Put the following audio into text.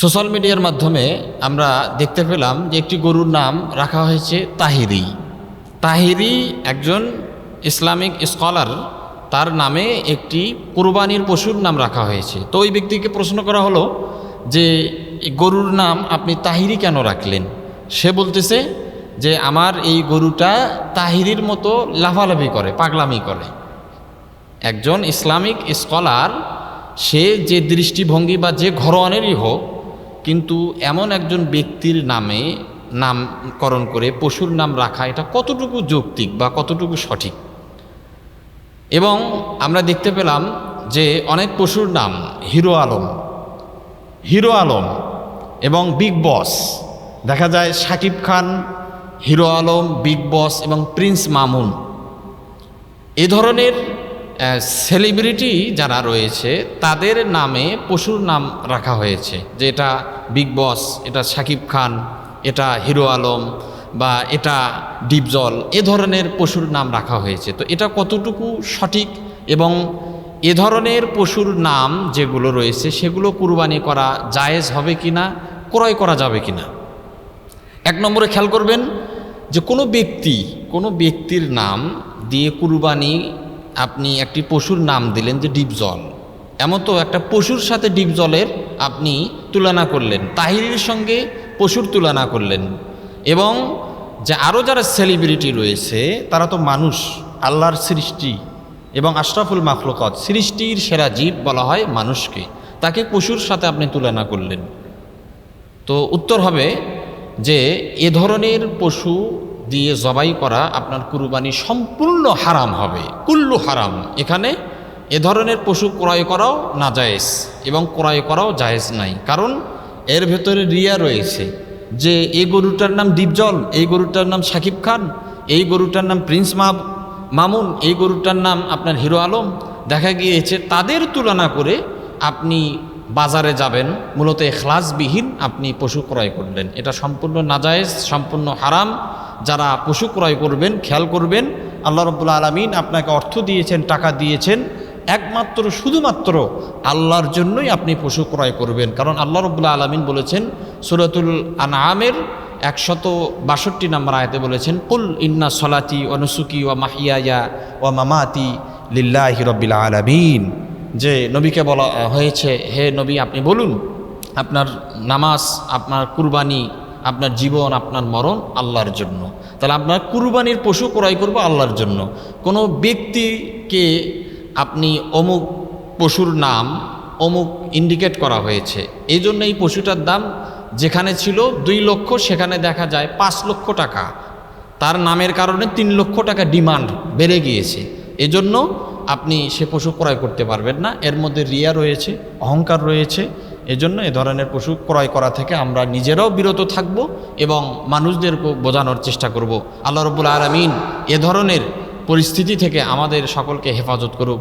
Social মিডিয়ার মাধ্যমে আমরা দেখতে পেলাম যে একটি গরুর নাম রাখা হয়েছে তাহিরি। তাহিরি একজন ইসলামিক স্কলার, তার নামে একটি কোরবানির পশুর নাম রাখা হয়েছে। তো ওই ব্যক্তিকে প্রশ্ন করা হলো যে গরুর নাম আপনি তাহিরি কেন রাখলেন? সে বলতেছে যে, আমার এই গরুটা তাহিরির মতো লাফালাফি করে, পাগলামি করে। একজন ইসলামিক স্কলার, সে যে দৃষ্টিভঙ্গি বা যে ঘরোয়ানেরই হোক কিন্তু এমন একজন ব্যক্তির নামে নামকরণ করে পশুর নাম রাখা এটা কতটুকু যৌক্তিক বা কতটুকু সঠিক? এবং আমরা দেখতে পেলাম যে অনেক পশুর নাম হিরো আলম হিরো আলম এবং বিগ বস। দেখা যায় সাকিব খান, হিরো আলম, বিগ বস এবং প্রিন্স মামুন। এ ধরনের সেলিব্রিটি যারা রয়েছে, তাদের নামে পশুর নাম রাখা হয়েছে। যে এটা বিগ বস এটা সাকিব খান এটা হিরো আলম বা এটা ডিপজল এ ধরনের পশুর নাম রাখা হয়েছে। তো এটা কতটুকু সঠিক এবং এ ধরনের পশুর নাম যেগুলো রয়েছে, সেগুলো কুরবানি করা জায়েজ হবে কি না ক্রয় করা যাবে কি না এক নম্বরে খেয়াল করবেন যে কোনো ব্যক্তি, কোনো ব্যক্তির নাম দিয়ে কুরবানি আপনি একটি পশুর নাম দিলেন যে ডিপজল এমন তো একটা পশুর সাথে ডিপজলের আপনি তুলনা করলেন, তাহিরের সঙ্গে পশুর তুলনা করলেন। এবং যে আরও যারা সেলিব্রিটি রয়েছে, তারা তো মানুষ, আল্লাহর সৃষ্টি এবং আশরাফুল মাখলুকত, সৃষ্টির সেরা জীব বলা হয় মানুষকে। তাকে পশুর সাথে আপনি তুলনা করলেন। তো উত্তর হবে যে এ ধরনের পশু দিয়ে জবাই করা আপনার কুরবানি সম্পূর্ণ হারাম হবে, কুল্লু হারাম। এখানে এ ধরনের পশু ক্রয় করাও না জায়েজ এবং ক্রয় করাও জায়েজ নাই। কারণ এর ভেতরে রিয়া রয়েছে যে এই গরুটার নাম ডিপজল, এই গরুটার নাম সাকিব খান, এই গরুটার নাম প্রিন্স মা মামুন, এই গরুটার নাম আপনার হিরো আলম। দেখা গিয়েছে তাদের তুলনা করে আপনি বাজারে যাবেন, মূলত এখলাসবিহীন আপনি পশু ক্রয় করলেন। এটা সম্পূর্ণ নাজায়েজ, সম্পূর্ণ হারাম। যারা পশু ক্রয় করবেন, খেয়াল করবেন, আল্লাহ রব্বুল আলমিন আপনাকে অর্থ দিয়েছেন, টাকা দিয়েছেন। একমাত্র, শুধুমাত্র আল্লাহর জন্যই আপনি পশু ক্রয় করবেন। কারণ আল্লাহ রব্বুল্লা আলমিন বলেছেন, সুরতুল আনআমের একশত বাষট্টি নম্বর আয়তে বলেছেন, কুল ইন্না সলাতি ও নুসুকি ও মাহিয়া ও মামাতি লিল্লাহি রব্বিল আলমিন। যে নবীকে বলা হয়েছে, হে নবী, আপনি বলুন, আপনার নামাজ, আপনার কুরবানি, আপনার জীবন, আপনার মরণ আল্লাহর জন্য। তাহলে আপনার কুরবানির পশু ক্রয় করব আল্লাহর জন্য। কোনো ব্যক্তিকে আপনি অমুক পশুর নাম, অমুক ইন্ডিকেট করা হয়েছে। এই জন্য এই পশুটার দাম যেখানে ছিল দুই লক্ষ, সেখানে দেখা যায় পাঁচ লক্ষ টাকা। তার নামের কারণে তিন লক্ষ টাকা ডিমান্ড বেড়ে গিয়েছে। এজন্য আপনি সে পশু ক্রয় করতে পারবেন না। এর মধ্যে রিয়া রয়েছে, অহংকার রয়েছে। এজন্য এ ধরনের পশু ক্রয় করা থেকে আমরা নিজেরাও বিরত থাকব এবং মানুষদেরকেও বোঝানোর চেষ্টা করব। আল্লাহ রবুল আলমিন এ ধরনের পরিস্থিতি থেকে আমাদের সকলকে হেফাজত করুক।